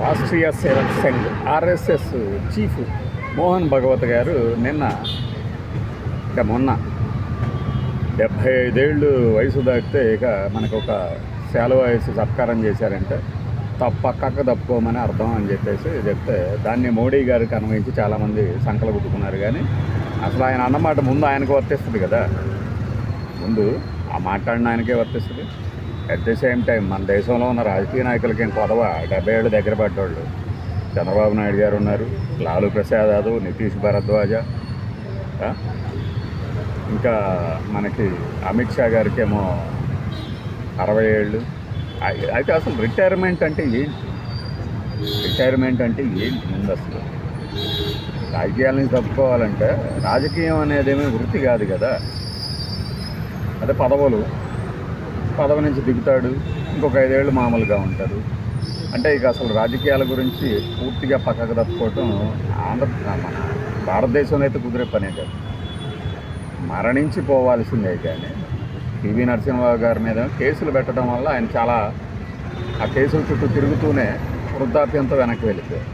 Rashtriya Sevak Sangh RSS chief Mohan Bhagwat గారు నిన్న ఇక మొన్న డెబ్భై ఐదేళ్ళు వయసు దాటితే ఇక మనకు ఒక సెలవు వేసి సత్కారం చేశారంటే తప్ప కక్క తప్పుకోమని అర్థం అని చెప్పేసి చెప్తే దాన్ని మోడీ గారికి అన్వయించి చాలామంది సంకలు కుట్టుకున్నారు కానీ అసలు ఆయన అన్నమాట ముందు ఆయనకు వర్తిస్తుంది కదా. ముందు ఆ మాట్లాడిన ఆయనకే వర్తిస్తుంది. అట్ ది సేమ్ టైం మన దేశంలో ఉన్న రాజకీయ నాయకులకి ఏం కొదవ? డెబ్బై ఏళ్ళు దగ్గర పడ్డోళ్ళు. చంద్రబాబు నాయుడు గారు ఉన్నారు. లాలూ ప్రసాద్ యాదవ్ నితీష్ భరద్వాజ ఇంకా మనకి అమిత్ షా గారికి ఏమో అరవై ఏళ్ళు. అయితే అసలు రిటైర్మెంట్ అంటే ఏంటి? రిటైర్మెంట్ అంటే ఏంటి ముందు అసలు రాజకీయాలని తప్పుకోవాలంటే రాజకీయం అనేదేమీ వృత్తి కాదు కదా. అదే పదవులు. పదవి నుంచి దిగుతాడు. ఇంకొక ఐదేళ్ళు మామూలుగా ఉంటారు. అంటే ఇక అసలు రాజకీయాల గురించి పూర్తిగా పక్కకు తప్పుకోవటం ఆంధ్ర మన భారతదేశంలో అయితే కుదిరే పనే కాదు. మరణించి పోవాల్సిందే కానీ పివి నరసింహరావు గారి మీద కేసులు పెట్టడం వల్ల ఆయన చాలా ఆ కేసుల చుట్టూ తిరుగుతూనే వృద్ధాప్యంతో వెనక్కి వెళ్ళిపోయారు.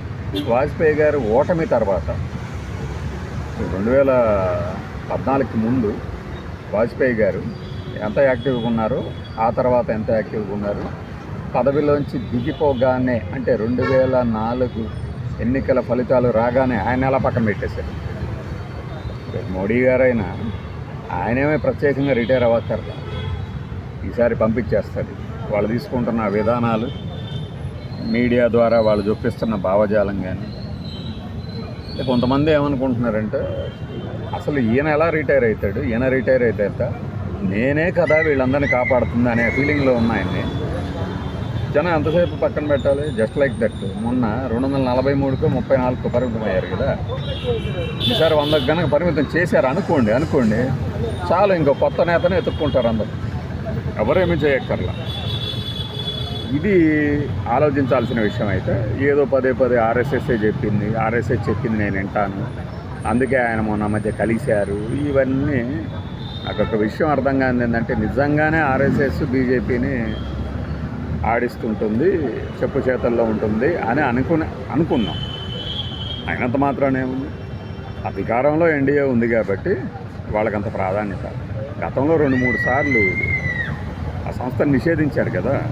వాజ్పేయి గారు ఓటమి తర్వాత రెండు వేల పద్నాలుగుకి ముందు వాజ్పేయి గారు ఎంత యాక్టివ్గా ఉన్నారు ఆ తర్వాత ఎంత యాక్టివ్గా ఉన్నారు. పదవిలోంచి దిగిపోగానే అంటే రెండు వేల నాలుగు ఎన్నికల ఫలితాలు రాగానే ఆయన ఎలా పక్కన పెట్టేశారు? మోడీ గారైనా ఆయనేమే ప్రత్యేకంగా రిటైర్ అవ్వక్కర్లా. ఈసారి పంపించేస్తారు వాళ్ళు తీసుకుంటున్న విధానాలు మీడియా ద్వారా వాళ్ళు చూపిస్తున్న భావజాలం కానీ కొంతమంది ఏమనుకుంటున్నారంటే అసలు ఈయన ఎలా రిటైర్ అవుతాడు ఈయన రిటైర్ అయితే నేనే కదా వీళ్ళందరినీ కాపాడుతుంది అనే ఫీలింగ్లో ఉన్నాయండి జనం ఎంతసేపు పక్కన పెట్టాలి? జస్ట్ లైక్ దట్ మొన్న రెండు వందల నలభై మూడుకు ముప్పై నాలుగుకు పరిమితం అయ్యారు కదా. ఈసారి వందకు కనుక పరిమితం చేశారు అనుకోండి అనుకోండి చాలు ఇంకో కొత్త నేతనే ఎత్తుక్కుంటారు అందరు. ఎవరేమీ చేయక్కర్లా. ఇది ఆలోచించాల్సిన విషయం అయితే ఏదో పదే పదే ఆర్ఎస్ఎస్ఏ చెప్పింది ఆర్ఎస్ఎస్ చెప్పింది నేను వింటాను. అందుకే ఆయన మొన్న మధ్య కలిశారు. ఇవన్నీ నాకు ఒక విషయం అర్థం కాని ఏంటంటే నిజంగానే ఆర్ఎస్ఎస్ బీజేపీని ఆడిస్తుంటుంది చెప్పు చేతల్లో ఉంటుంది అని అనుకునే అనుకున్నాం. అయినంత మాత్రానే ఉంది. అధికారంలో ఎన్డీఏ ఉంది కాబట్టి వాళ్ళకంత ప్రాధాన్యత. గతంలో రెండు మూడు సార్లు ఆ సంస్థను నిషేధించారు కదా.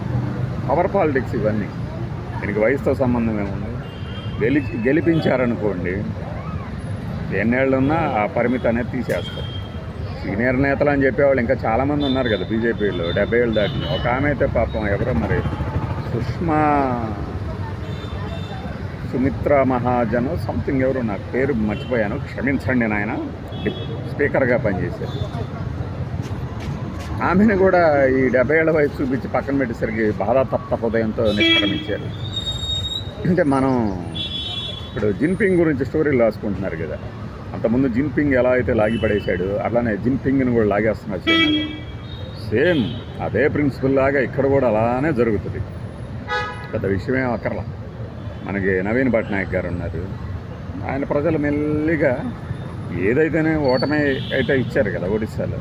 పవర్ పాలిటిక్స్ ఇవన్నీ. దీనికి వయసుతో సంబంధం ఏముంది? గెలి గెలిపించారనుకోండి ఎన్నేళ్ళున్నా ఆ పరిమితి అనేది తీసేస్తారు. సీనియర్ నేతలు అని చెప్పేవాళ్ళు ఇంకా చాలామంది ఉన్నారు కదా బీజేపీలో డెబ్బై ఏళ్ళు దాటిన ఒక ఆమె అయితే పాపం ఎవరో మరి? సుష్మా సుమిత్ర మహాజన్ సంథింగ్ ఎవరు నాకు పేరు మర్చిపోయాను. క్షమించండి నాయన స్పీకర్గా పనిచేశారు. ఆమెను కూడా ఈ డెబ్బై ఏళ్ళ వయసు చూపించి పక్కన పెట్టేసరికి బాధా తప్త హృదయంతో నిష్క్రమించారు. అంటే మనం ఇప్పుడు జిన్పింగ్ గురించి స్టోరీలు రాసుకుంటున్నారు కదా. అంతకుముందు జిన్పింగ్ ఎలా అయితే లాగి పడేశాడు అలానే జిన్పింగ్ని కూడా లాగేస్తున్నారు సేమ్. అదే ప్రిన్సిపల్ లాగా ఇక్కడ కూడా అలానే జరుగుతుంది. పెద్ద విషయమే అక్కర్లా మనకి నవీన్ పట్నాయక్ గారు ఉన్నారు. ఆయన ప్రజలు మెల్లిగా ఏదైతేనే ఓటమే అయితే ఇచ్చారు కదా ఒడిస్సాలో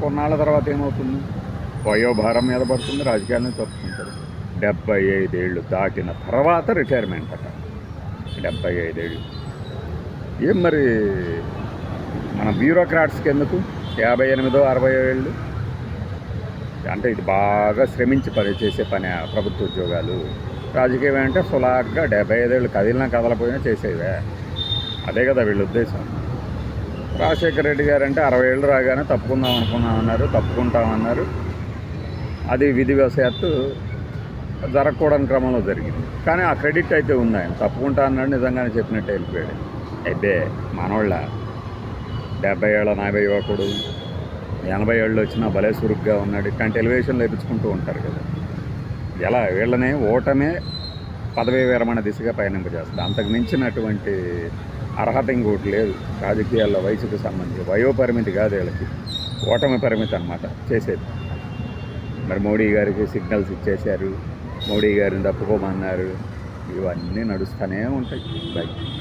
కొన్నాళ్ళ తర్వాత ఏమవుతుంది? వయోభారం మీద పడుతుంది రాజకీయాలను తప్పుకుంటారు డెబ్బై ఐదేళ్ళు దాటిన తర్వాత రిటైర్మెంట్ అట. డెబ్బై ఐదేళ్ళు. ఏం మరి మన బ్యూరోక్రాట్స్కి ఎందుకు? యాభై ఎనిమిదో అరవై ఏళ్ళు. అంటే ఇది బాగా శ్రమించి పని చేసే పని ప్రభుత్వ ఉద్యోగాలు. రాజకీయం అంటే సులాగ్గా డెబ్బై ఐదేళ్ళు కదిలినా కదలపోయినా చేసేవే. అదే కదా వీళ్ళ ఉద్దేశం. రాజశేఖర రెడ్డి గారు అంటే అరవై ఏళ్ళు రాగానే తప్పుకుందాం అనుకున్నామన్నారు తప్పుకుంటామన్నారు అది విధివశాత్తు జరగకూడని క్రమంలో జరిగింది. కానీ ఆ క్రెడిట్ అయితే ఉంది ఆయన. తప్పుకుంటా అన్నాడు నిజంగానే చెప్పినట్టు వెళ్ళిపోయాడు. అయితే మనోళ్ళ డెబ్బై ఏళ్ళ నలభై యువకుడు ఎనభై ఏళ్ళు వచ్చినా భలే సురుగ్గా ఉన్నాడు. ఇట్లాంటి ఎలివేషన్లు వేపించుకుంటూ ఉంటారు కదా. ఎలా? వీళ్ళనే ఓటమే పదవీ విరమణ దిశగా పయనింపజేస్తుంది. అంతకు మించినటువంటి అర్హత ఇంకోటి లేదు. రాజకీయాల్లో వయసుకు సంబంధించి వయోపరిమితి కాదు వీళ్ళకి. ఓటమి పరిమితి అనమాట చేసేది. మరి మోడీ గారికి సిగ్నల్స్ ఇచ్చేశారు. మోడీ గారిని తప్పుకోమన్నారు. ఇవన్నీ నడుస్తూనే ఉంటాయి. బయట